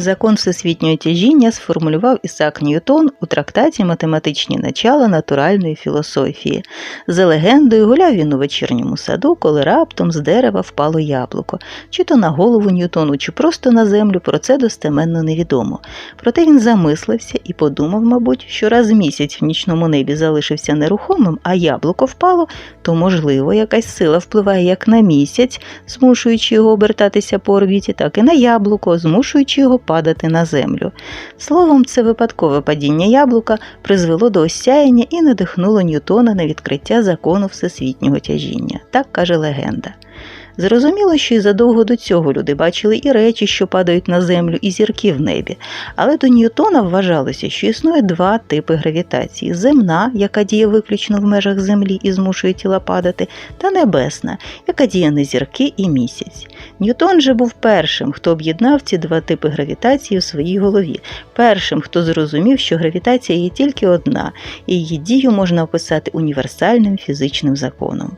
Закон всесвітнього тяжіння сформулював Ісаак Ньютон у трактаті Математичні начала натуральної філософії. За легендою гуляв він у вечірньому саду, коли раптом з дерева впало яблуко, чи то на голову Ньютону, чи просто на землю, про це достеменно невідомо. Проте він замислився і подумав, мабуть, що раз місяць в нічному небі залишився нерухомим, а яблуко впало, то, можливо, якась сила впливає як на місяць, змушуючи його обертатися по орбіті, так і на яблуко, змушуючи його падати на землю. Словом, це випадкове падіння яблука призвело до осяяння і надихнуло Ньютона на відкриття закону всесвітнього тяжіння. Так каже легенда. Зрозуміло, що і задовго до цього люди бачили і речі, що падають на землю, і зірки в небі. Але до Ньютона вважалося, що існує два типи гравітації: земна, яка діє виключно в межах землі і змушує тіла падати, та небесна, яка діє на зірки і місяць. Ньютон же був першим, хто об'єднав ці два типи гравітації у своїй голові, першим, хто зрозумів, що гравітація є тільки одна, і її дію можна описати універсальним фізичним законом.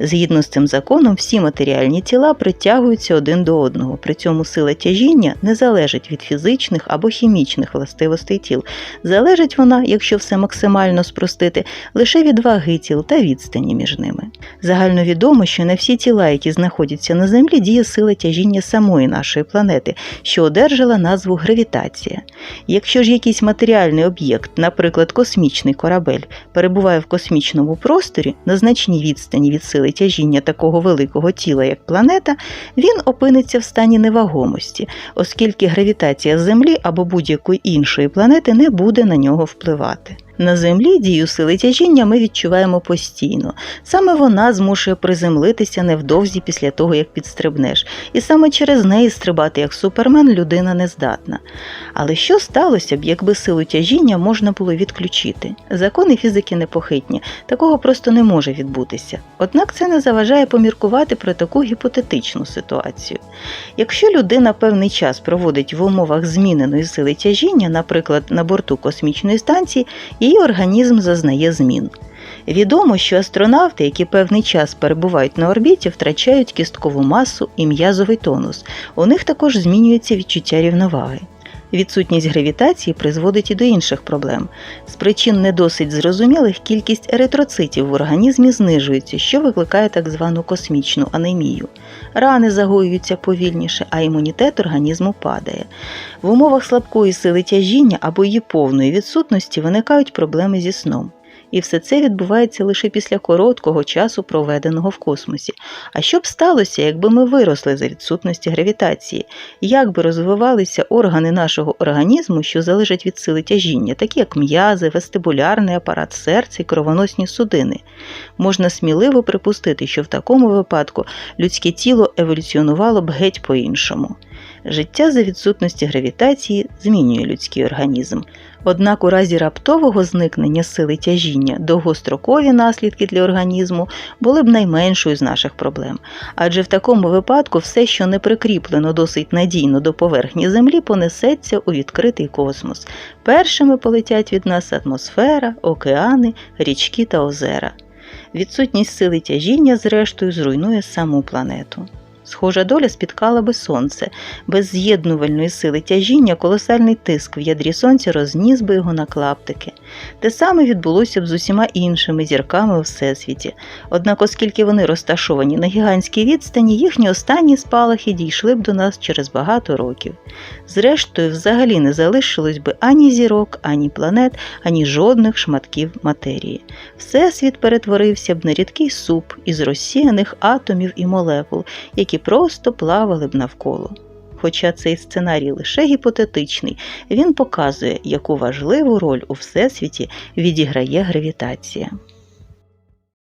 Згідно з цим законом, всі матеріальні тіла притягуються один до одного. При цьому сила тяжіння не залежить від фізичних або хімічних властивостей тіл. Залежить вона, якщо все максимально спростити, лише від ваги тіл та відстані між ними. Загальновідомо, що на всі тіла, які знаходяться на Землі, діє сила тяжіння самої нашої планети, що одержала назву гравітація. Якщо ж якийсь матеріальний об'єкт, наприклад, космічний корабель, перебуває в космічному просторі на значній відстані від сили тяжіння такого великого тіла, як планета, він опиниться в стані невагомості, оскільки гравітація Землі або будь-якої іншої планети не буде на нього впливати. На землі дію сили тяжіння ми відчуваємо постійно. Саме вона змушує приземлитися невдовзі після того, як підстрибнеш, і саме через неї стрибати як супермен людина не здатна. Але що сталося б, якби силу тяжіння можна було відключити? Закони фізики непохитні, такого просто не може відбутися. Однак це не заважає поміркувати про таку гіпотетичну ситуацію. Якщо людина певний час проводить в умовах зміненої сили тяжіння, наприклад, на борту космічної станції, її організм зазнає змін. Відомо, що астронавти, які певний час перебувають на орбіті, втрачають кісткову масу і м'язовий тонус. У них також змінюється відчуття рівноваги. Відсутність гравітації призводить і до інших проблем. З причин не досить зрозумілих кількість еритроцитів в організмі знижується, що викликає так звану космічну анемію. Рани загоюються повільніше, а імунітет організму падає. В умовах слабкої сили тяжіння або її повної відсутності виникають проблеми зі сном. І все це відбувається лише після короткого часу, проведеного в космосі. А що б сталося, якби ми виросли за відсутності гравітації? Як би розвивалися органи нашого організму, що залежать від сили тяжіння, такі як м'язи, вестибулярний апарат серця і кровоносні судини? Можна сміливо припустити, що в такому випадку людське тіло еволюціонувало б геть по-іншому. Життя за відсутності гравітації змінює людський організм. Однак у разі раптового зникнення сили тяжіння довгострокові наслідки для організму були б найменшою з наших проблем. Адже в такому випадку все, що не прикріплено досить надійно до поверхні Землі, понесеться у відкритий космос. Першими полетять від нас атмосфера, океани, річки та озера. Відсутність сили тяжіння, зрештою, зруйнує саму планету. Схожа доля спіткала би сонце. Без з'єднувальної сили тяжіння колосальний тиск в ядрі сонця розніс би його на клаптики. Те саме відбулося б з усіма іншими зірками у всесвіті. Однак, оскільки вони розташовані на гігантській відстані, їхні останні спалахи дійшли б до нас через багато років. Зрештою, взагалі не залишилось би ані зірок, ані планет, ані жодних шматків матерії. Всесвіт перетворився б на рідкий суп із розсіяних атомів і молекул, які просто плавали б навколо. Хоча цей сценарій лише гіпотетичний, він показує, яку важливу роль у всесвіті відіграє гравітація.